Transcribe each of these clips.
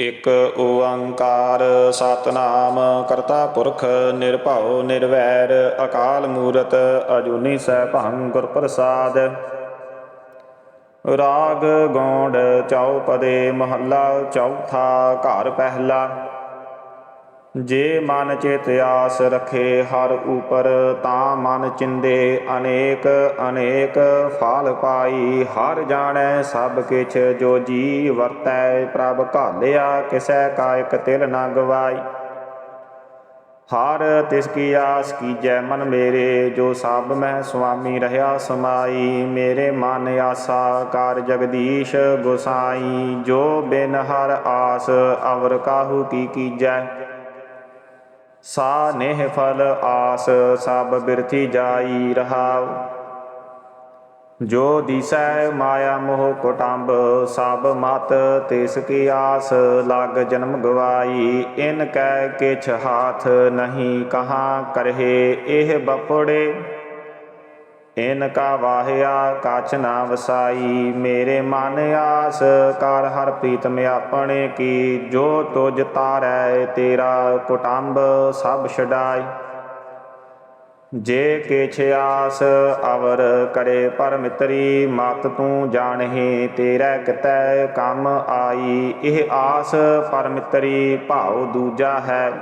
ਇਕ ਓੰਕਾਰ ਸਤਨਾਮ, ਕਰਤਾ ਪੁਰਖ ਨਿਰਭਉ ਨਿਰਵੈਰ, ਅਕਾਲ ਮੂਰਤ ਅਜੂਨੀ ਸੈਭੰ ਗੁਰ ਪ੍ਰਸਾਦ ਰਾਗ ਗੌਂਡ ਚੌਪਦੇ ਮਹੱਲਾ ਚੌਥਾ ਘਰ ਪਹਿਲਾ। ਜੇ ਮਨ ਚਿਤ ਆਸ ਰਖੇ ਹਰ ਉਪਰ, ਤਾਂ ਮਨ ਚਿੰਦੇ ਅਨੇਕ ਅਨੇਕ ਫਲ ਪਾਈ। ਹਰ ਜਾਣੈ ਸਭ ਕਿਛ, ਜੋ ਜੀ ਵਰਤੈ, ਪ੍ਰਭ ਘਾਲਿਆ ਕਿਸੈ ਕਾਇਕ ਤਿਲ ਨਾ ਗਵਾਈ। ਹਰ ਤਿਸ ਕੀ ਆਸ ਕੀਜੈ ਮਨ ਮੇਰੇ, ਜੋ ਸਭ ਮੈਂ ਸੁਆਮੀ ਰਹਾ ਸਮਾਈ। ਮੇਰੇ ਮਨ ਆਸਾ ਕਰ ਜਗਦੀਸ਼ ਗੁਸਾਈ। ਜੋ ਬਿਨ ਹਰ ਆਸ ਅਵਰ ਕਾਹੂ ਕੀ ਕੀਜੈ? ਸਾ ਨੇਹ ਫਲ ਆਸ, ਸਭ ਬਿਰਥੀ ਜਾਈ ਰਹਾਉ। ਜੋ ਦਿਸੈ ਮਾਇਆ ਮੋਹ ਕੁਟੰਬ, ਸਭ ਮਤ ਤਿਸ ਕੀ ਆਸ, ਲਗ ਜਨਮ ਗਵਾਈ। ਇਨ ਕੈ ਕਿਛ ਹਾਥ ਨਹੀਂ ਕਹਾਂ ਕਰਹਿ, ਇਹ ਬਪੜੇ ਇਨ ਕਾ ਵਾਹਿਆ ਕਛ ਨਾ ਵਸਾਈ। ਮੇਰੇ ਮਨ ਆਸ ਕਰ, ਹਰ ਪ੍ਰੀਤਮ ਆਪਣੇ ਕੀ। ਜੋ ਤੁਜ ਤਾਰੈ, ਤੇਰਾ ਕੁਟੰਬ ਸਭ ਛਡਾਈ। ਜੇ ਕਿਛ ਆਸ ਅਵਰ ਕਰੇ ਪਰਮਿਤਰੀ ਮਤ ਤੂੰ ਜਾਣਹਿ। ਤੇਰਾ ਕਿਤੈ ਕੰਮ ਆਈ। ਇਹ ਆਸ ਪਰਮਿਤਰੀ ਭਾਉ ਦੂਜਾ ਹੈ।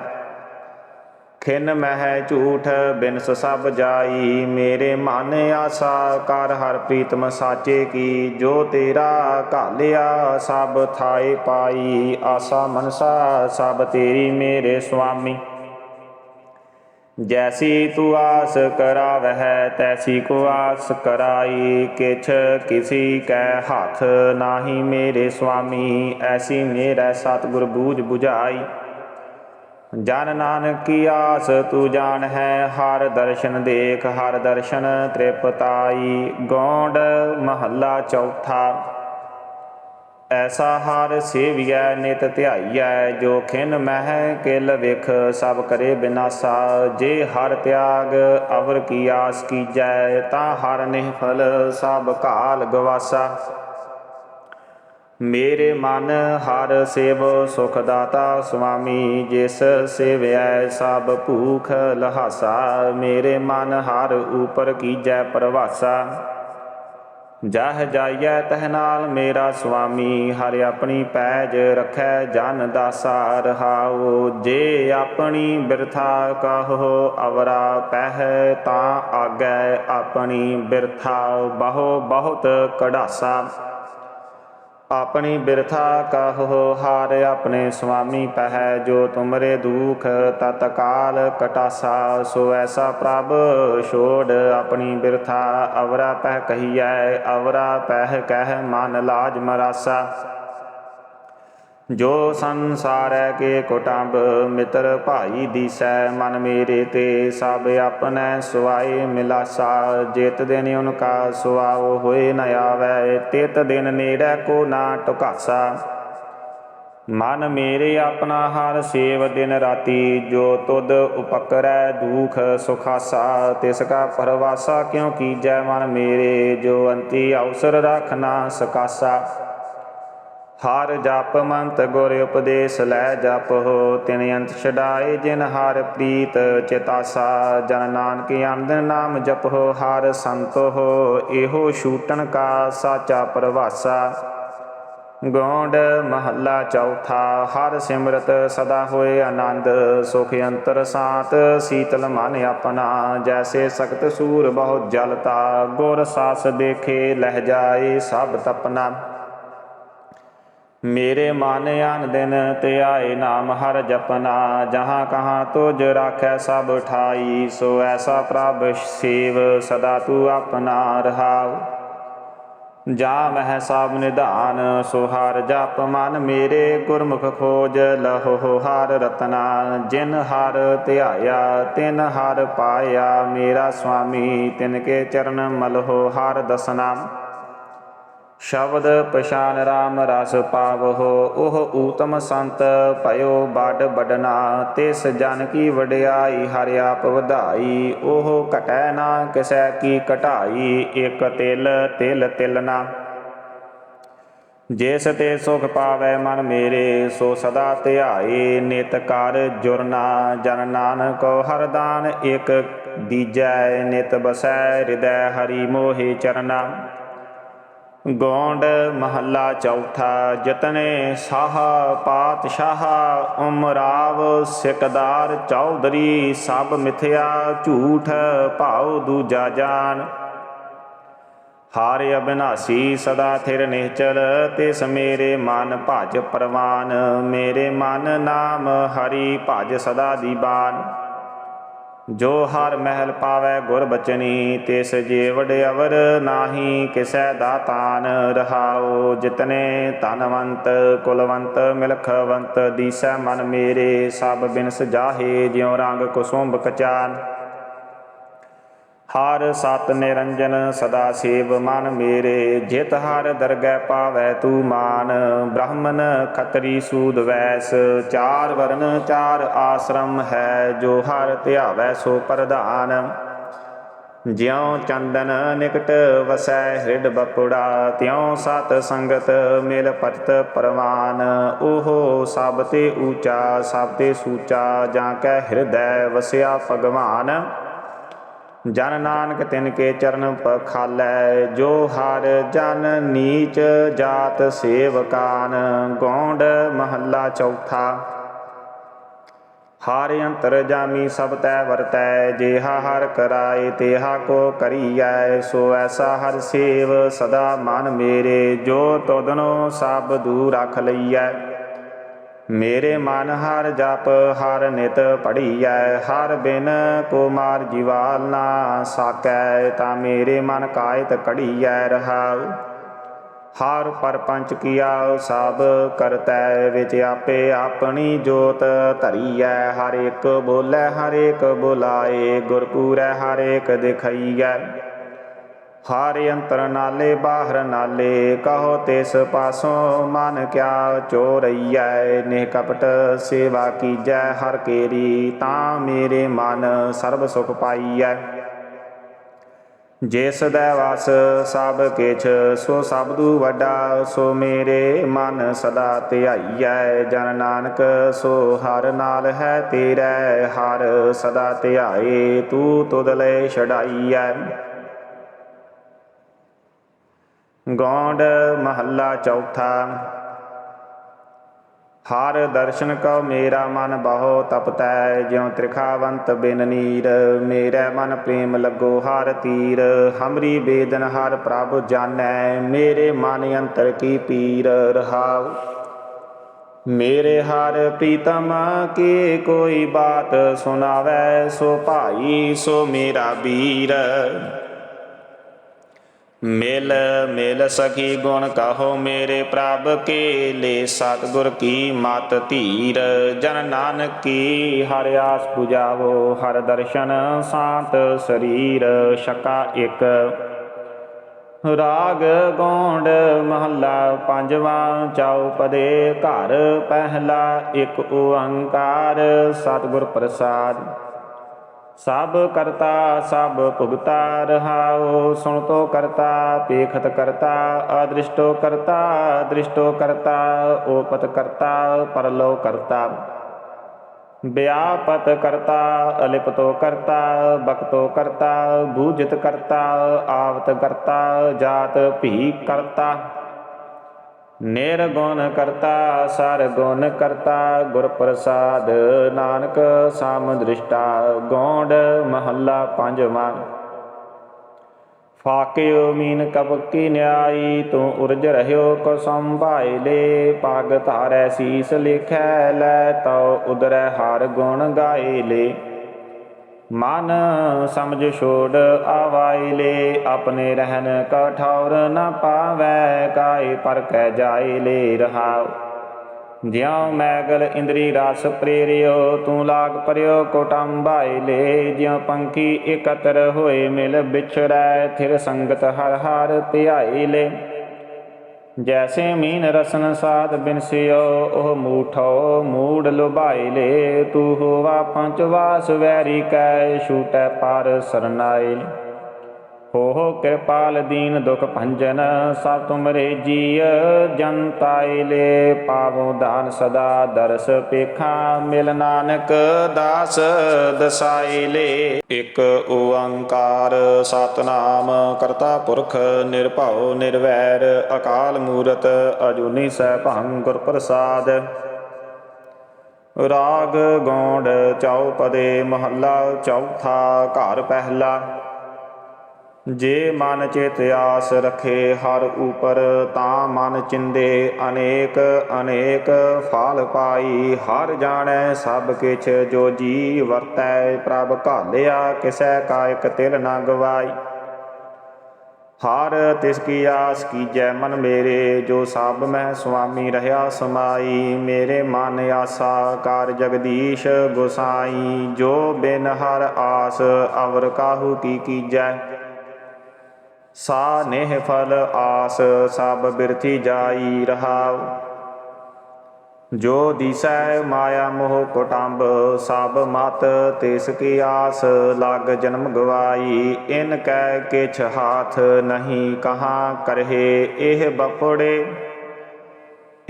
ਖਿਨ ਮਹਿ ਝੂਠ ਬਿਨਸ ਸਭ ਜਾਈ। ਮੇਰੇ ਮਨ ਆਸਾ ਕਰ, ਹਰ ਪ੍ਰੀਤਮ ਸਾਚੇ ਕੀ। ਜੋ ਤੇਰਾ ਘਾਲਿਆ ਸਭ ਥਾਏ ਪਾਈ। ਆਸਾ ਮਨਸਾ ਸਭ ਤੇਰੀ, ਮੇਰੇ ਸੁਆਮੀ। ਜੈਸੀ ਤੂੰ ਆਸ ਕਰਾਵਹਿ, ਤੈਸੀ ਕੋ ਆਸ ਕਰਾਈ। ਕਿਛ ਕਿਸੀ ਕੈ ਹੱਥ ਨਾਹੀ, ਮੇਰੇ ਸੁਆਮੀ। ਐਸੀ ਮੇਰਾ ਸਤਿਗੁਰ ਬੂਝ 부ਝਾਈ ਜਨ ਨਾਨਕ ਕੀ ਆਸ ਤੂੰ ਜਾਣ ਹੈ, ਹਰ ਦਰਸ਼ਨ ਦੇਖ, ਹਰ ਦਰਸ਼ਨ ਤ੍ਰਿਪਤਾਈ, ਗੌਂਡ ਮਹੱਲਾ ਚੌਥਾ। ਐਸਾ ਹਰ ਸੇਵੀਐ, ਨਿਤ ਧਿਆਈਐ, ਜੋ ਖਿਨ ਮਹਿ, ਕਿਲ ਵਿਖ, ਸਭ ਕਰੇ ਬਿਨਾਸਾ। ਜੇ ਹਰ ਤਿਆਗ ਅਵਰ ਕੀ ਆਸ ਕੀਜੈ, ਤਾਂ ਹਰ ਨਿਹਫਲ ਸਭ ਕਾਲ ਗਵਾਸਾ। ਮੇਰੇ ਮਨ ਹਰ ਸੇਵ ਸੁਖ ਦਾਤਾ ਸੁਆਮੀ, ਜਿਸ ਸੇਵੈ ਸਭ ਭੂਖ ਲਹਾਸਾ, ਮੇਰੇ ਮਨ ਹਰ ਉਪਰ ਕੀਜੈ ਪ੍ਰਵਾਸਾ। ਜਹ ਜਾਈਐ ਤਹ ਨਾਲ ਮੇਰਾ ਸੁਆਮੀ, ਹਰਿ ਆਪਣੀ ਪੈਜ ਰਖੈ ਜਨ ਦਾਸਾ, ਰਹਾਉ ਜੇ ਆਪਣੀ ਬਿਰਥਾ ਕਹੋ ਅਵਰਾ, ਪਹਿ ਤਾਂ ਆਗੈ ਆਪਣੀ ਬਿਰਥਾ, ਬਹੁ ਬਹੁਤ ਕਢਾਸਾ। ਆਪਣੀ ਬਿਰਥਾ ਕਹੋ, ਹਾਰ ਆਪਣੇ ਸੁਆਮੀ ਪਹਿ, ਜੋ ਤੁਮਰੇ ਦੁਖ ਤਤਕਾਲ ਕਟਾਸਾ, ਸੋ ਐਸਾ ਪ੍ਰਭ ਛੋੜ ਆਪਣੀ ਬਿਰਥਾ, ਅਵਰਾ ਪਹਿ ਕਹੀਐ, ਅਵਰਾ ਪਹਿ ਕਹਿ ਮਨ ਲਾਜ ਮਰਾਸਾ। ਜੋ ਸੰਸਾਰੈ ਕੇ ਕੁਟੰਬ, ਮਿੱਤਰ ਭਾਈ ਦੀਸੈ, ਮਨ ਮੇਰੇ ਤੇ ਸਭ ਆਪਣੈ ਸੁਆਏ ਮਿਲਾਸਾ। ਜਿਤ ਦਿਨ ਉਨਕਾ ਸੁਆਉ ਹੋਏ ਨ ਆਵੈ, ਤਿਤ ਦਿਨ ਨੇੜੈ ਕੋ ਨਾ ਟੁਕਾਸਾ। ਮਨ ਮੇਰੇ ਆਪਣਾ ਹਰ ਸੇਵ ਦਿਨ ਰਾਤੀ, ਜੋ ਤੁਧ ਉਪਕਰੈ ਦੁਖ ਸੁਖਾਸਾ। ਤਿਸ ਕਾ ਪਰਵਾਸਾ ਕਿਉ ਕੀਜੈ ਮਨ ਮੇਰੇ, ਜੋ ਅੰਤੀ ਅਵਸਰ ਰਖ ਨਾ ਸਕਾਸਾ। ਹਰ ਜਪ ਮੰਤ ਗੁਰ ਉਪਦੇਸ਼ ਲੈ ਜਪ ਹੋ, ਤਿਨ ਅੰਤ ਛਡਾਏ ਜਿਨ ਹਰ ਪ੍ਰੀਤ, ਚਿਤਾਸਾ ਜਨ ਨਾਨਕ ਅੰਦ ਨਾਮ ਜਪ ਹੋ, ਹਰ ਸੰਤ ਹੋ, ਇਹੋ ਛੂਟਣ ਕਾ ਸਾਚਾ ਪ੍ਰਵਾਸਾ। ਗੌਂਡ ਮਹੱਲਾ ਚੌਥਾ, ਹਰ ਸਿਮਰਤ ਸਦਾ ਹੋਏ ਆਨੰਦ, ਸੁਖ ਅੰਤਰ ਸਾਤ, ਸੀਤਲ ਮਨ ਆਪਣਾ, ਜੈਸੇ ਸਖਤ ਸੂਰ ਬਹੁਤ ਜਲਤਾ, ਗੁਰ ਸਾਸ ਦੇਖੇ ਲਹਿ ਜਾਏ ਸਭ ਤਪਨਾ। ਮੇਰੇ ਮਨ ਅਨ ਦਿਨ ਧਿਆਏ ਨਾਮ ਹਰ ਜਪਨਾ, ਜਹਾਂ ਕਹਾਂ ਤੁਜ ਰਾਖੈ ਸਭ ਉਠਾਈ ਸੋ ਐਸਾ ਪ੍ਰਭ ਸੇਵ ਸਦਾ ਤੂੰ ਆਪਣਾ ਰਹਾਉ। ਜਾ ਮਹਿ ਸਭ ਨਿਧਾਨ, ਸੋ ਹਰ ਜਪ ਮਨ ਮੇਰੇ ਗੁਰਮੁਖ ਖੋਜ, ਲਹੋ ਹਰ ਰਤਨਾ, ਜਿਨ ਹਰ ਧਿਆਇਆ, ਤਿਨ ਹਰ ਪਾਇਆ, ਮੇਰਾ ਸੁਆਮੀ ਤਿਨ ਕੇ ਚਰਨ ਮਲਹੋ ਹਰ ਦਸਨਾ। ਸ਼ਬਦ ਪਛਾਨ ਰਾਮ ਰਸ ਪਾਵਹੋ, ਉਹ ਊਤਮ ਸੰਤ ਭਇਓ ਬੜ ਬਡਨਾ, ਤਿਸ ਜਨ ਕੀ ਵਡਿਆਈ ਹਰਿ ਆਪ ਵਧਾਈ, ਉਹ ਘਟੈ ਨਾ ਕਿਸੈ ਕੀ ਘਟਾਈ, ਇਕ ਤਿਲ ਤਿਲ ਤਿਲ ਨਾ। ਜਿਸ ਤੇ ਸੁਖ ਪਾਵੈ ਮਨ ਮੇਰੇ, ਸੋ ਸਦਾ ਧਿਆਏ, ਨਿਤ ਕਰ ਜੁਰਨਾ ਜਨ ਨਾਨਕ ਹਰ ਦਾਨ, ਇਕ ਦੀਜੈ ਨਿਤ ਬਸੈ, ਹਿਰਦੈ ਹਰੀ ਮੋਹਿ ਚਰਨਾ। ਗੌਂਡ ਮਹੱਲਾ ਚੌਥਾ, ਜਤਨੇ ਸਾਹ ਪਾਤਸ਼ਾਹ ਉਮਰਾਵ ਸਿਕਦਾਰ ਚੌਧਰੀ, ਸਭ ਮਿਥਿਆ ਝੂਠ ਭਾਉ ਦੂਜਾ ਜਾਨ। ਹਾਰਿ ਅਬਿਨਾਸੀ ਸਦਾ ਥਿਰ ਨਿਹਚਲ ਤਿਸ ਮੇਰੇ ਮਨ ਭਜ ਪ੍ਰਵਾਨ, ਮੇਰੇ ਮਨ ਨਾਮ ਹਰੀ ਭਜ ਸਦਾ ਦੀਬਾਨ। ਜੋ ਹਰ ਮਹਿਲ ਪਾਵੈ ਗੁਰ ਬਚਨੀ, ਤਿਸ ਜੀਵੜ ਅਵਰ ਨਾਹੀ, ਕਿਸੈ ਦਾਤਾਨ ਰਹਾਉ, ਜਿਤਨੇ ਧਨਵੰਤ, ਕੁਲਵੰਤ, ਮਿਲਖਵੰਤ, ਦੀਸੈ ਮਨ ਮੇਰੇ, ਸਭ ਬਿਨਸ ਜਾਹੇ, ਜਿਉ ਰੰਗ ਕੁਸੁੰਭ ਕਚਾਨ। ਹਰ ਸਤ ਨਿਰੰਜਨ ਸਦਾ ਸੇਵ ਮਨ ਮੇਰੇ, ਜਿਤ ਹਰ ਦਰਗਹਿ ਪਾਵੈ ਤੂ ਮਾਨ। ਬ੍ਰਾਹਮਣ ਖਤਰੀ ਸੂਦ ਵੈਸ, ਚਾਰ ਵਰਨ ਚਾਰ ਆਸ਼ਰਮ ਹੈ, ਜੋ ਹਰ ਧਿਆਵੈ ਸੋ ਪ੍ਰਧਾਨ। ਜਿਉ ਚੰਦਨ ਨਿਕਟ ਵਸੈ ਹਿਰਡ ਬਪੁੜਾ, ਤਿਉ ਸਤ ਸੰਗਤ ਮਿਲ ਪਤਿਤ ਪਰਵਾਨ। ਉਹ ਸਭ ਤੇ ਊਚਾ, ਸਭ ਤੇ ਸੂਚਾ, ਜਾਂ ਕੈ ਹਿਰਦੈ ਵਸਿਆ ਭਗਵਾਨ। ਜਨ ਨਾਨਕ ਤਿਨ ਕੇ ਚਰਨ ਪਖਾਲੈ, ਜੋ ਹਰ ਜਨ ਨੀਚ ਜਾਤ ਸੇਵਕਾਨ, ਗੌਂਡ ਮਹੱਲਾ ਚੌਥਾ। ਹਰ ਅੰਤਰ ਜਾਮੀ ਸਭ ਤੈ ਵਰਤੈ, ਜੇਹਾ ਹਰ ਕਰਾਏ ਤੇਹਾ ਕੋ ਕਰੀਐ। ਸੋ ਐਸਾ ਹਰ ਸੇਵ ਸਦਾ ਮਨ ਮੇਰੇ, ਜੋ ਤੁਧਨੋ ਸਭ ਦੂਰ ਰਖ ਲਈਐ। ਮੇਰੇ ਮਨ ਹਰ ਜਪ, ਹਰ ਨਿਤ ਪੜੀਐ ਹਰ ਬਿਨ ਕੋ ਮਾਰ ਜੀਵਾਲ ਨਾ ਸਾਕੈ, ਤਾਂ ਮੇਰੇ ਮਨ ਕਾਇਤ ਕੜੀਐ ਰਹਾਉ। ਹਰ ਪਰਪੰਚ ਕੀਆ ਸਭ ਕਰਤੈ, ਵਿੱਚ ਆਪੇ ਆਪਣੀ ਜੋਤ ਧਰੀਐ। ਹਰ ਇੱਕ ਬੋਲੇ, ਹਰ ਇੱਕ ਬੁਲਾਏ ਗੁਰ ਪੂਰੈ ਹਰ ਇੱਕ ਦਿਖਾਈਐ। ਹਰ ਅੰਤਰ ਨਾਲੇ, ਬਾਹਰ ਨਾਲੇ, ਕਹੋ ਤਿਸ ਪਾਸੋਂ ਮਨ ਕਿਆ ਚੋਰਈਐ? ਨਿਹ ਕਪਟ ਸੇਵਾ ਕੀਜੈ, ਹਰ ਕੇਰੀ ਤਾਂ ਮੇਰੇ ਮਨ ਸਰਬ ਸੁਖ ਪਾਈਐ। ਜਿਸ ਦਾ ਵਸ ਸਭ ਕਿਛ, ਸੋ ਸਬਦੂ ਵੱਡਾ, ਸੋ ਮੇਰੇ ਮਨ ਸਦਾ ਧਿਆਈਐ। ਜਨ ਨਾਨਕ, ਸੋ ਹਰ ਨਾਲ ਹੈ ਤੇਰੇ, ਹਰ ਸਦਾ ਧਿਆਏ, ਤੂੰ ਤੁਧ ਲੈ ਛਡਾਈਐ। ਗੌਂਡ ਮਹੱਲਾ ਚੌਥਾ। ਹਰ ਦਰਸ਼ਨ ਕਉ ਮੇਰਾ ਮਨ ਬਹੁ ਤਪਤੈ, ਜਿਉ ਤ੍ਰਿਖਾਵੰਤ ਬਿਨ ਨੀਰ, ਮੇਰੇ ਮਨ ਪ੍ਰੇਮ ਲੱਗੋ ਹਰ ਤੀਰ। ਹਮਰੀ ਬੇਦਨ ਹਰ ਪ੍ਰਭ ਜਾਣੈ, ਮੇਰੇ ਮਨ ਅੰਤਰ ਕੀ ਪੀਰ ਰਹਾਉ। ਮੇਰੇ ਹਰ ਪ੍ਰੀਤਮ ਕੀ ਕੋਈ ਬਾਤ ਸੁਨਾਵੈ ਸੋ ਭਾਈ ਸੋ ਮੇਰਾ ਵੀਰ। ਮਿਲ ਮਿਲ ਸਖੀ ਗੁਣ ਕਹੋ ਮੇਰੇ ਪ੍ਰਭ ਕੇ ਲੈ ਸਤਿਗੁਰ ਕੀ ਮਤ ਧੀਰ, ਜਨ ਨਾਨਕ ਕੀ ਹਰਿ ਆਸ ਪੁਜਾਵੋ, ਹਰ ਦਰਸ਼ਨ ਸਾਤ ਸਰੀਰ, ਛਕਾ ਇੱਕ। ਰਾਗ ਗੋਂਡ ਮਹੱਲਾ ਪੰਜਵਾਂ ਚੌਪਦੇ ਘਰ, ਪਹਿਲਾ ਇੱਕ ਓੰਕਾਰ, ਸਤਿਗੁਰ ਪ੍ਰਸਾਦ। ਸਭ ਕਰਤਾ, ਸਭ ਭੁਗਤਾ ਰਹਾਉ। ਸੁਣਤੋ ਕਰਤਾ, ਪੇਖਤ ਕਰਤਾ, ਅਦ੍ਰਿਸ਼ਟੋ ਕਰਤਾ ਦ੍ਰਿਸ਼ਟੋ ਕਰਤਾ, ਓਪਤ ਕਰਤਾ, ਪਰਲੋ ਕਰਤਾ। ਵਿਆਪਤ ਕਰਤਾ, ਅਲਿਪਤੋ ਕਰਤਾ, ਬਖਤੋ ਕਰਤਾ, ਬੂਝਿਤ ਕਰਤਾ, ਆਵਤ ਕਰਤਾ, ਜਾਤ ਭੀ ਕਰਤਾ। ਨਿਰਗੁਣ ਕਰਤਾ ਸਰਗੁਣ ਕਰਤਾ ਗੁਰ ਪ੍ਰਸਾਦ ਨਾਨਕ ਸਮ ਦ੍ਰਿਸ਼ਟਾ, ਗੋਂਡ ਮਹੱਲਾ ਪੰਜਵਾਂ। ਫਾਕਿਓ ਮੀਨ ਕਬ ਨਿਆਈ, ਤੂੰ ਉਰਜ ਰਹਿਓ ਕੋ ਸੰਭਾਇ ਲੇ ਪਗ ਧਾਰੈ ਸੀਸ ਲਿਖੈ, ਲੈ ਤਉ ਉਦਰੈ ਹਰ ਗੁਣ ਗਾਏ ਲੈ ਮਨ ਸਮਝ ਛੋੜ ਆਵਾਈ ਲੈ, ਆਪਣੇ ਰਹਿਨ ਕਠੌਰ ਨ ਪਾਵੈ, ਕਾਇ ਪਰ ਕਹਿ ਜਾਏ ਲੈ ਰਹਾਉ। ਜਿਉ ਮੈਗਲ ਇੰਦਰੀ ਰਸ ਪ੍ਰੇਰਿਓ, ਤੂੰ ਲਾਗ ਪਰਿਓ ਕੋਟੰਬਾਈ ਲੈ। ਜਿਉ ਪੰਖੀ ਇਕਤਰ ਹੋਏ ਮਿਲ ਵਿਛੜੈ ਥਿਰ ਸੰਗਤ ਹਰ ਹਰ ਧਿਆਈ ਲੈ। ਜੈਸੇ ਮੀਨ ਰਸਨ ਸਾਧ ਬਿਨਸਿਓ ਉਹ ਮੂਠੋ ਮੂੜ ਲੁਭਾਈ ਲੇ। ਤੂੰ ਹੋਵਾ ਪੰਚ ਵਾਸ ਵੈਰੀ ਕੈ, ਛੂਟੈ ਪਰ ਸਰਨਾਇ ਹੋ ਕਿਰਪਾਲ ਦੀਨ ਦੁਖ ਭੰਜਨ, ਸਭ ਤੁਮਰੇ ਜੀਅ ਜਨਤਾਇ ਲੈ ਪਾਵੋ ਦਾਨ ਸਦਾ ਦਰਸ ਪੇਖਾ ਮਿਲ ਨਾਨਕ ਦਾਸ ਦਸਾਈ ਲੈ। ਇਕ ਓੰਕਾਰ ਸਤਨਾਮ, ਕਰਤਾ ਪੁਰਖ ਨਿਰਭਉ ਨਿਰਵੈਰ, ਅਕਾਲ ਮੂਰਤ ਅਜੂਨੀ ਸੈਭੰ ਗੁਰ ਪ੍ਰਸਾਦ ਰਾਗ ਗੌਂਡ ਚੌਪਦੇ ਮਹੱਲਾ, ਚੌਥਾ ਘਰ ਪਹਿਲਾ। ਜੇ ਮਨ ਚਿਤ ਆਸ ਰਖੇ ਹਰ ਉਪਰ, ਤਾਂ ਮਨ ਚਿੰਦੇ ਅਨੇਕ ਅਨੇਕ ਫਲ ਪਾਈ। ਹਰ ਜਾਣੈ ਸਭ ਕਿਛ ਜੋ ਜੀ ਵਰਤੈ, ਪ੍ਰਭ ਘਾਲਿਆ ਕਿਸੈ ਕਾਇਕ ਤਿਲ ਨਾ ਗਵਾਈ। ਹਰ ਤਿਸ ਕੀ ਆਸ ਕੀਜੈ ਮਨ ਮੇਰੇ, ਜੋ ਸਭ ਮੈਂ ਸੁਆਮੀ ਰਹਾ ਸਮਾਈ। ਮੇਰੇ ਮਨ ਆਸਾ ਕਰ ਜਗਦੀਸ਼ ਗੁਸਾਈ। ਜੋ ਬਿਨ ਹਰ ਆਸ ਅਵਰ ਕਾਹੂ ਕੀ ਕੀਜੈ? ਸਾ ਨੇਹ ਫਲ ਆਸ, ਸਭ ਬਿਰਥੀ ਜਾਈ ਰਹਾਉ। ਜੋ ਦਿਸੈ ਮਾਇਆ ਮੋਹ ਕੁਟੰਬ, ਸਭ ਮਤ ਤਿਸ ਕੀ ਆਸ, ਲਗ ਜਨਮ ਗਵਾਈ। ਇਨ ਕੈ ਕਿਛ ਹਾਥ ਨਹੀਂ ਕਹਾਂ ਕਰਹਿ, ਇਹ ਬਪੜੇ।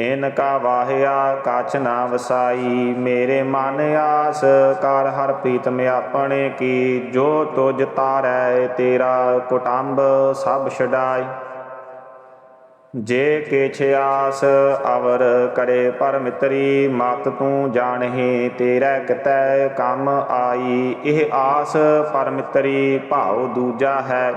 ਇਨ ਕਾ ਵਾਹਿਆ ਕਛ ਨਾ ਵਸਾਈ। ਮੇਰੇ ਮਨ ਆਸ, ਕਰ ਹਰ ਪ੍ਰੀਤਮ ਆਪਣੇ ਕੀ। ਜੋ ਤੁਜ ਤਾਰੈ, ਤੇਰਾ ਕੁਟੰਬ ਸਭ ਛਡਾਈ। ਜੇ ਕਿਛ ਆਸ, ਅਵਰ ਕਰੇ ਪਰਮਿਤਰੀ। ਮਤ ਤੂੰ ਜਾਣਹਿ, ਤੇਰਾ ਕਿਤੈ ਕੰਮ ਆਈ। ਇਹ ਆਸ ਪਰਮਿਤਰੀ, ਭਾਉ ਦੂਜਾ ਹੈ।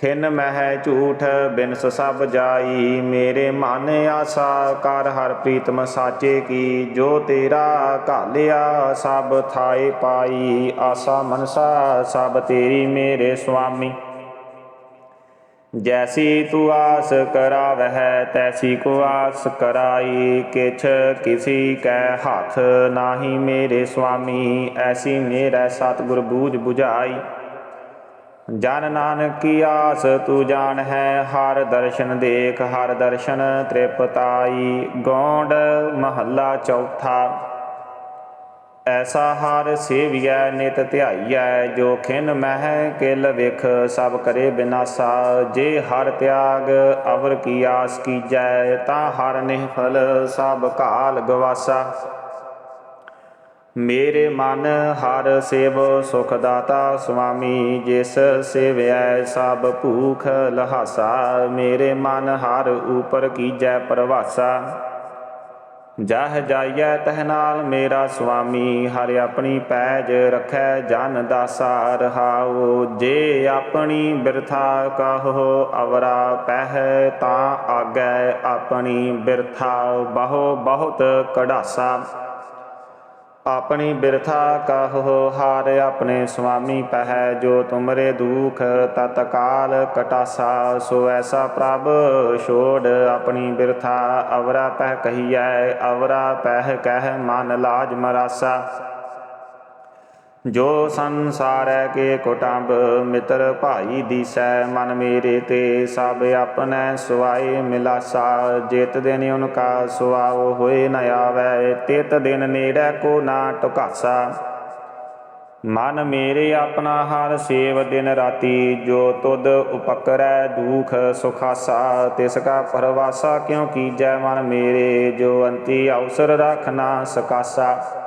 ਖਿਨ ਮਹਿ ਝੂਠ ਬਿਨਸ ਸਭ ਜਾਈ। ਮੇਰੇ ਮਨ ਆਸਾ ਕਰ, ਹਰ ਪ੍ਰੀਤਮ ਸਾਚੇ ਕੀ। ਜੋ ਤੇਰਾ ਘਾਲਿਆ ਸਭ ਥਾਏ ਪਾਈ। ਆਸਾ ਮਨਸਾ ਸਭ ਤੇਰੀ ਮੇਰੇ ਸੁਆਮੀ। ਜੈਸੀ ਤੂੰ ਆਸ ਕਰਾਵਹਿ, ਤੈਸੀ ਕੋ ਆਸ ਕਰਾਈ। ਕਿਛ ਕਿਸੀ ਕੈ ਹੱਥ ਨਾਹੀ ਮੇਰੇ ਸੁਆਮੀ। ਐਸੀ ਮੇਰਾ ਸਤਿਗੁਰ ਬੂਝ 부ਝਾਈ ਜਨ ਨਾਨਕ ਕੀ ਆਸ ਤੂੰ ਜਾਣ ਹੈ, ਹਰ ਦਰਸ਼ਨ ਦੇਖ, ਹਰ ਦਰਸ਼ਨ ਤ੍ਰਿਪਤਾਈ, ਗੌਂਡ ਮਹੱਲਾ ਚੌਥਾ। ਐਸਾ ਹਰ ਸੇਵੀਐ, ਨਿਤ ਧਿਆਈਐ, ਜੋ ਖਿਨ ਮਹਿ ਕਿਲ ਵਿਖ, ਸਭ ਕਰੇ ਬਿਨਾਸਾ। ਜੇ ਹਰ ਤਿਆਗ ਅਵਰ ਕੀ ਆਸ ਕੀਜੈ, ਤਾਂ ਹਰ ਨਿਹਫਲ ਸਭ ਕਾਲ ਗਵਾਸਾ। ਮੇਰੇ ਮਨ ਹਰ ਸੇਵ ਸੁਖ ਦਾਤਾ ਸੁਆਮੀ, ਜਿਸ ਸੇਵਿਐ ਸਭ ਭੂਖ ਲਹਾਸਾ, ਮੇਰੇ ਮਨ ਹਰ ਉਪਰ ਕੀਜੈ ਪ੍ਰਵਾਸਾ। ਜਹ ਜਾਈਐ ਤਹ ਨਾਲ ਮੇਰਾ ਸੁਆਮੀ, ਹਰਿ ਆਪਣੀ ਪੈਜ ਰਖੈ ਜਨ ਦਾਸਾ, ਰਹਾਉ ਜੇ ਆਪਣੀ ਬਿਰਥਾ ਕਹੋ ਅਵਰਾ, ਪਹਿ ਤਾਂ ਆਗੈ ਆਪਣੀ ਬਿਰਥਾ, ਬਹੁ ਬਹੁਤ ਕਢਾਸਾ। ਆਪਣੀ ਬਿਰਥਾ ਕਹੋ, ਹਾਰ ਆਪਣੇ ਸੁਆਮੀ ਪਹਿ, ਜੋ ਤੁਮਰੇ ਦੁਖ ਤਤਕਾਲ ਕਟਾਸਾ, ਸੋ ਐਸਾ ਪ੍ਰਭ ਛੋੜ ਆਪਣੀ ਬਿਰਥਾ, ਅਵਰਾ ਪਹਿ ਕਹੀਐ, ਅਵਰਾ ਪਹਿ ਕਹਿ ਮਨ ਲਾਜ ਮਰਾਸਾ। ਜੋ ਸੰਸਾਰੈ ਕੇ ਕੁਟੰਬ, ਮਿੱਤਰ ਭਾਈ ਦੀਸੈ, ਮਨ ਮੇਰੇ ਤੇ ਸਭ ਆਪਣੈ ਸੁਆਏ ਮਿਲਾਸਾ। ਜਿਤ ਦਿਨ ਉਨ ਕਾ ਸੁਆਉ ਹੋਏ ਨ ਆਵੈ, ਤਿਤ ਦਿਨ ਨੇੜੈ ਕੋ ਨਾ ਟੁਕਾਸਾ। ਮਨ ਮੇਰੇ ਆਪਣਾ ਹਰ ਸੇਵ ਦਿਨ ਰਾਤੀ, ਜੋ ਤੁਧ ਉਪਕਰੈ ਦੁਖ ਸੁਖਾਸਾ। ਤਿਸ ਕਾ ਪਰਵਾਸਾ ਕਿਉ ਕੀਜੈ ਮਨ ਮੇਰੇ, ਜੋ ਅੰਤੀ ਅਵਸਰ ਰਖ ਨਾ ਸਕਾਸਾ।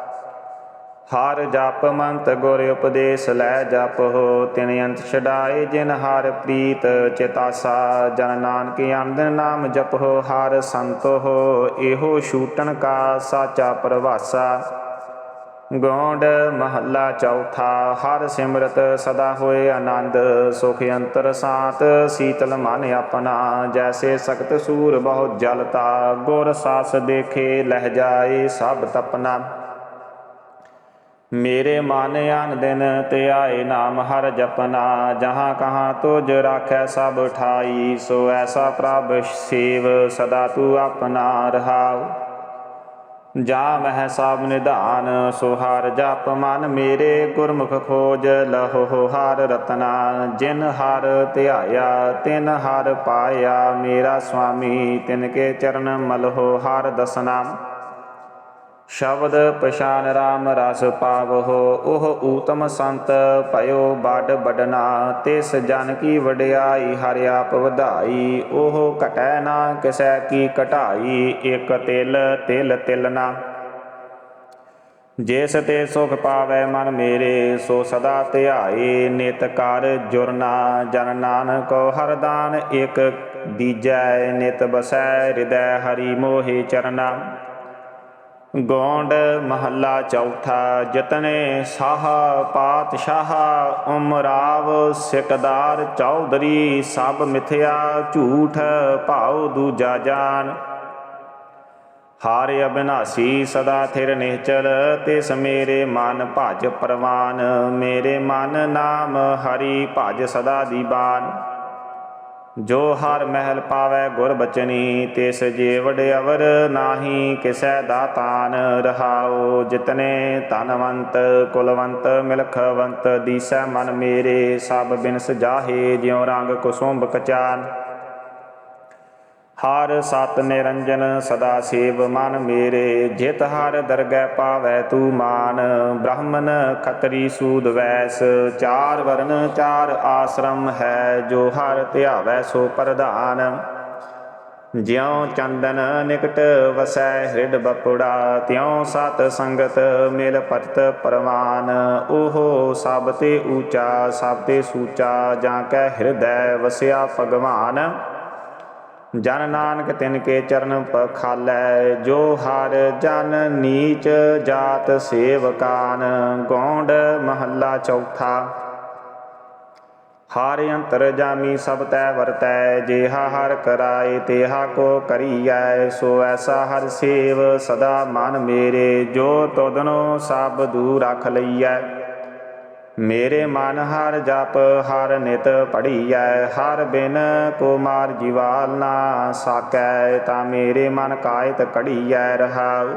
ਹਰ ਜਪ ਮੰਤ ਗੁਰ ਉਪਦੇਸ਼ ਲੈ ਜਪ ਹੋ, ਤਿਨ ਅੰਤ ਛਡਾਏ ਜਿਨ ਹਰ ਪ੍ਰੀਤ ਚਿਤਾਸਾ, ਜਨ ਨਾਨਕ ਆਨੰਦ ਨਾਮ ਜਪ ਹੋ, ਹਰ ਸੰਤ ਹੋ, ਇਹੋ ਛੂਟਣ ਕਾ ਸਾਚਾ ਪ੍ਰਵਾਸਾ। ਗੌਂਡ ਮਹੱਲਾ ਚੌਥਾ, ਹਰ ਸਿਮਰਤ ਸਦਾ ਹੋਏ ਆਨੰਦ, ਸੁਖ ਅੰਤਰ ਸਾਤ, ਸੀਤਲ ਮਨ ਆਪਣਾ, ਜੈਸੇ ਸਖਤ ਸੂਰ ਬਹੁਤ ਜਲਤਾ, ਗੁਰ ਸਾਸ ਦੇਖੇ ਲਹਿ ਜਾਏ ਸਭ ਤਪਨਾ। ਮੇਰੇ ਮਨ ਆਨ ਦਿਨ ਧਿਆਏ ਨਾਮ ਹਰ ਜਪਨਾ, ਜਹਾਂ ਕਹਾਂ ਤੁਜ ਰਾਖੈ ਸਭ ਉਠਾਈ ਸੋ ਐਸਾ ਪ੍ਰਭ ਸੇਵ ਸਦਾ ਤੂੰ ਆਪਣਾ ਰਹਾਉ। ਜਾ ਮਹਿ ਸਭ ਨਿਧਾਨ, ਸੋ ਹਰ ਜਪ ਮਨ ਮੇਰੇ, ਗੁਰਮੁਖ ਖੋਜ ਲਹੋ ਹਰ ਰਤਨਾ। ਜਿਨ ਹਰ ਧਿਆਇਆ, ਤਿਨ ਹਰ ਪਾਇਆ, ਮੇਰਾ ਸੁਆਮੀ ਤਿਨ ਕੇ ਚਰਨ ਮਲਹੋ ਹਰ ਦਸਨਾ। ਸ਼ਬਦ ਪਛਾਨ RAM ਰਸ ਪਾਵਹੁ, ਉਹ ਊਤਮ ਸੰਤ ਭਇਓ ਬੜ ਬਡਨਾ ਤਿਸ ਜਨ ਕੀ ਵਡਿਆਈ ਹਰਿ ਆਪ ਵਧਾਈ, ਉਹ ਘਟੈ ਨਾ ਕਿਸੈ ਕੀ ਘਟਾਈ, ਇਕ ਤਿਲ ਤਿਲ ਤਿਲ ਨਾ। ਜਿਸ ਤੇ ਸੁਖ ਪਾਵੈ ਮਨ ਮੇਰੇ, ਸੋ ਸਦਾ ਧਿਆਏ, ਨਿਤ ਕਰ ਜੁਰਨਾ ਜਨ ਨਾਨਕ ਹਰਦਾਨ ਇਕ ਦੀਜੈ, ਨਿਤ ਬਸੈ, ਹਿਰਦੈ ਹਰੀ ਮੋਹਿ ਚਰਨਾ। ਗੋਂਡ ਮਹੱਲਾ ਚੌਥਾ, ਜਤਨੇ ਸਾਹ ਪਾਤਸ਼ਾਹ ਉਮਰਾਵ ਸਿਕਦਾਰ ਚੌਧਰੀ, ਸਭ ਮਿਥਿਆ ਝੂਠ ਭਾਉ ਦੂਜਾ ਜਾਨ। ਹਾਰਿ ਅਬਿਨਾਸੀ ਸਦਾ ਥਿਰ ਨਿਹਚਲ, ਤਿਸ ਮੇਰੇ ਮਨ ਭਜ ਪ੍ਰਵਾਨ, ਮੇਰੇ ਮਨ ਨਾਮ ਹਰੀ ਭਜ ਸਦਾ ਦੀਵਾਨ। ਜੋ ਹਰ ਮਹਿਲ ਪਾਵੈ ਗੁਰ ਬਚਨੀ, ਤਿਸ ਜੇ ਵਡਿਆਵਰ ਨਾਹੀ, ਕਿਸੈ ਦਾਤਾਨ ਰਹਾਉ, ਜਿਤਨੇ ਧਨਵੰਤ, ਕੁਲਵੰਤ, ਮਿਲਖਵੰਤ, ਦੀਸੈ ਮਨ ਮੇਰੇ, ਸਭ ਬਿਨਸ ਜਾਹੇ, ਜਿਉ ਰੰਗ ਕੁਸੁੰਭ ਕਚਾਨ ਹਰ ਸਤ ਨਿਰੰਜਨ ਸਦਾ ਸੇਵ ਮਨ ਮੇਰੇ, ਜਿਤ ਹਰ ਦਰਗਹਿ ਪਾਵੈ ਤੂ ਮਾਨ। ਬ੍ਰਾਹਮਣ ਖਤਰੀ ਸੂਦ ਵੈਸ, ਚਾਰ ਵਰਨ ਚਾਰ ਆਸ਼ਰਮ ਹੈ, ਜੋ ਹਰ ਧਿਆਵੈ ਸੋ ਪ੍ਰਧਾਨ। ਜਿਉ ਚੰਦਨ ਨਿਕਟ ਵਸੈ ਹਿਰਡ ਬਪੁੜਾ, ਤਿਉ ਸਤ ਸੰਗਤ ਮਿਲ ਪਤਿਤ ਪਰਵਾਨ। ਓਹੋ ਸਭ ਤੇ ਊਚਾ, ਸਭ ਤੇ ਸੂਚਾ, ਜਾਂ ਕੈ ਹਿਰਦੈ ਵਸਿਆ ਭਗਵਾਨ। ਜਨ ਨਾਨਕ ਤਿਨ ਕੇ ਚਰਨ ਪਖਾਲੈ, ਜੋ ਹਰ ਜਨ ਨੀਚ ਜਾਤ ਸੇਵਕਾਨ, ਗੋਂਡ ਮਹੱਲਾ ਚੌਥਾ। ਹਰ ਅੰਤਰ ਜਾਮੀ ਸਭ ਤੈ ਵਰਤੈ, ਜੇਹਾ ਹਰ ਕਰਾਏ ਤੇਹਾ ਕੋ ਕਰੀਐ। ਸੋ ਐਸਾ ਹਰ ਸੇਵ ਸਦਾ ਮਨ ਮੇਰੇ, ਜੋ ਤੁਧਨੋ ਸਭ ਦੂਰ ਰਖ ਲਈਐ। ਮੇਰੇ ਮਨ ਹਰ ਜਪ, ਹਰ ਨਿਤ ਪੜੀਐ ਹਰ ਬਿਨ ਕੋ ਮਾਰ ਜੀਵਾਲ ਨਾ ਸਾਕੈ, ਤਾ ਮੇਰੇ ਮਨ ਕਾਇਤ ਕੜੀਐ ਰਹਾਉ।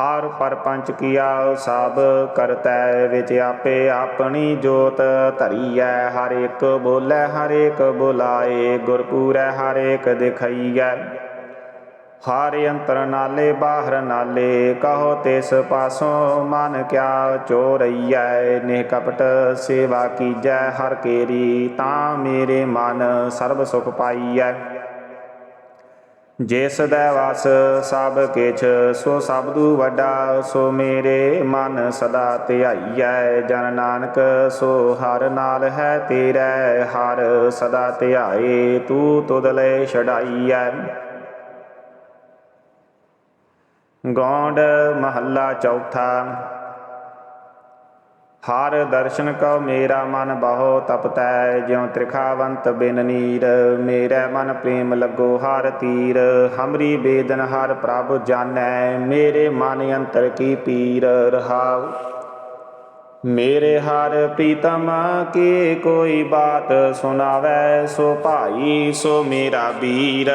ਹਰ ਪਰਪੰਚ ਕੀਆ ਸਭ ਕਰਤੈ, ਵਿੱਚ ਆਪੇ ਆਪਣੀ ਜੋਤ ਧਰੀਐ। ਹਰ ਇੱਕ ਬੋਲੇ, ਹਰ ਇੱਕ ਬੁਲਾਏ, ਗੁਰਪੂਰੈ, ਹਰ ਇੱਕ ਦਿਖਈਐ। ਹਰ ਅੰਤਰ ਨਾਲੇ, ਬਾਹਰ ਨਾਲੇ, ਕਹੋ ਤਿਸ ਪਾਸੋਂ ਮਨ ਕਿਆ ਚੋਰਈਐ, ਨਿਹ ਕਪਟ ਸੇਵਾ ਕੀਜੈ, ਹਰ ਕੇਰੀ ਤਾਂ ਮੇਰੇ ਮਨ ਸਰਬ ਸੁਖ ਪਾਈਐ। ਜਿਸ ਦਾ ਵਸ ਸਭ ਕਿਛ, ਸੋ ਸਬਦੂ ਵੱਡਾ, ਸੋ ਮੇਰੇ ਮਨ ਸਦਾ ਧਿਆਈਐ। ਜਨ ਨਾਨਕ, ਸੋ ਹਰ ਨਾਲ ਹੈ ਤੇਰੇ, ਹਰ ਸਦਾ ਧਿਆਏ, ਤੂੰ ਤੁਧ ਲੈ ਛਡਾਈਐ। ਗੌਂਡ ਮਹੱਲਾ ਚੌਥਾ। ਹਰ ਦਰਸ਼ਨ ਕਉ ਮੇਰਾ ਮਨ ਬਹੁ ਤਪਤੈ, ਜਿਉ ਤ੍ਰਿਖਾਵੰਤ ਬਿਨ ਨੀਰ। ਮੇਰੇ ਮਨ ਪ੍ਰੇਮ ਲੱਗੋ ਹਰ ਤੀਰ, ਹਮਰੀ ਬੇਦਨ ਹਰ ਪ੍ਰਭ ਜਾਣੈ, ਮੇਰੇ ਮਨ ਅੰਤਰ ਕੀ ਪੀਰ ਰਹਾਉ। ਮੇਰੇ ਹਰ ਪ੍ਰੀਤਮ, ਕੀ ਕੋਈ ਬਾਤ ਸੁਨਾਵੈ ਸੋ ਭਾਈ ਸੋ ਮੇਰਾ ਵੀਰ।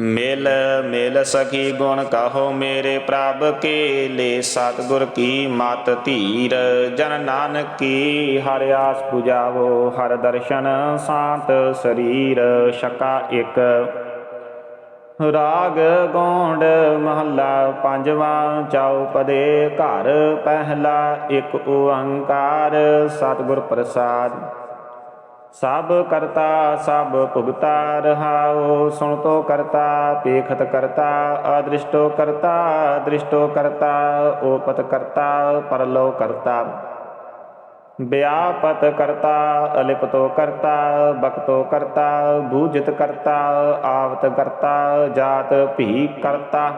ਮਿਲ ਮਿਲ ਸਖੀ ਗੁਣ ਕਹੋ ਮੇਰੇ ਪ੍ਰਭ ਕੇ ਲੈ ਸਤਿਗੁਰ ਕੀ ਮਤ ਧੀਰ, ਜਨ ਨਾਨਕ ਕੀ ਹਰਿ ਆਸ ਪੁਜਾਵੋ, ਹਰ ਦਰਸ਼ਨ ਸਾਤ ਸਰੀਰ ਸ਼ਕਾ ਇੱਕ। ਰਾਗ ਗੋਂਡ ਮਹੱਲਾ ਪੰਜਵਾਂ ਚੌਪਦੇ ਘਰ, ਪਹਿਲਾ ਇੱਕ ਓੰਕਾਰ, ਸਤਿਗੁਰ ਪ੍ਰਸਾਦ। ਸਭ ਕਰਤਾ, ਸਭ ਭੁਗਤਾ ਰਹਾਉ। ਸੁਣ ਤੋ ਕਰਤਾ, ਪੇਖਤ ਕਰਤਾ, ਅਦ੍ਰਿਸ਼ਟੋ ਕਰਤਾ ਦ੍ਰਿਸ਼ਟੋ ਕਰਤਾ, ਓਪਤ ਕਰਤਾ, ਪਰਲੋ ਕਰਤਾ। ਵਿਆਪਤ ਕਰਤਾ, ਅਲਿਪਤੋ ਕਰਤਾ ਬਖਤੋ ਕਰਤਾ, ਬੂਝਿਤ ਕਰਤਾ, ਆਵਤ ਕਰਤਾ, ਜਾਤ ਭੀ ਕਰਤਾ।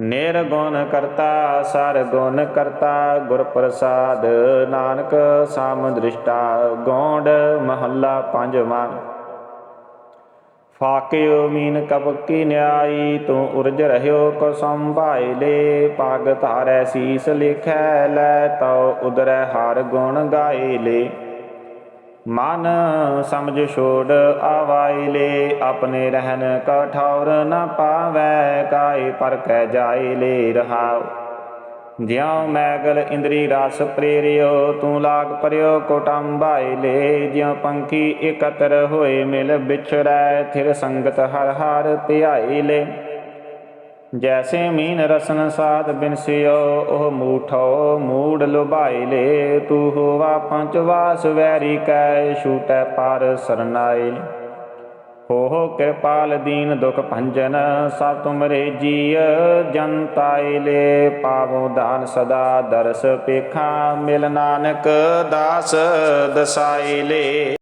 ਨਿਰਗੁਣ ਕਰਤਾ, ਸਰ ਗੁਣ ਕਰਤਾ ਗੁਰ ਪ੍ਰਸਾਦ ਨਾਨਕ ਸਮ ਦ੍ਰਿਸ਼ਟਾ, ਗੋਂਡ ਮਹੱਲਾ ਪੰਜਵਾਂ। ਫਾਕਿਓ ਮੀਨ ਕਬ ਨਿਆਈ, ਤੂੰ ਉਰਜ ਰਹਿਓ ਕੋ ਸੰਭਾਇ ਲੇ ਪਗ ਧਾਰੈ ਸੀਸ ਲਿਖੈ, ਲੈ ਤਉ ਉਦਰੈ ਹਰ ਗੁਣ ਗਾਏ ਲੈ ਮਨ ਸਮਝ ਛੋੜ ਆਵਾਈ ਲੈ, ਆਪਣੇ ਰਹਿਨ ਕਠੌਰ ਨ ਪਾਵੈ ਕਾਇ ਪਰ ਕਹਿ ਜਾਏ ਲੈ ਰਹਾਉ। ਜਿਉ ਮੈਗਲ ਇੰਦਰੀ ਰਸ ਪ੍ਰੇਰਿਓ, ਤੂੰ ਲਾਗ ਪਰਿਓ ਕੋਟੰਬਾਈ ਲੈ। ਜਿਉ ਪੰਖੀ ਇਕਤਰ ਹੋਏ, ਮਿਲ ਵਿਛੜੈ ਥਿਰ ਸੰਗਤ ਹਰ ਹਰ ਧਿਆਈ ਲੈ। ਜੈਸੇ ਮੀਨ ਰਸਨ ਸਾਧ ਬਿਨਸਿਓ ਉਹ ਮੂਠੋ ਮੂੜ ਲੁਭਾਈ ਲੇ। ਤੂ ਹੋਵਾ ਪੰਚ ਵਾਸ ਵੈਰੀ ਕੈ, ਛੂਟੈ ਪਾਰ ਸਰਨਾਈ। ਹੋ ਕਿਰਪਾਲ ਦੀਨ ਦੁਖ ਭੰਜਨ, ਸਭ ਤੁਮਰੇ ਜੀਅ ਜਨਤਾਈ ਲੇ। ਪਾਵੋ ਦਾਨ ਸਦਾ ਦਰਸ ਪੇਖਾ ਮਿਲ ਨਾਨਕ ਦਾਸ ਦਸਾਈ ਲੇ।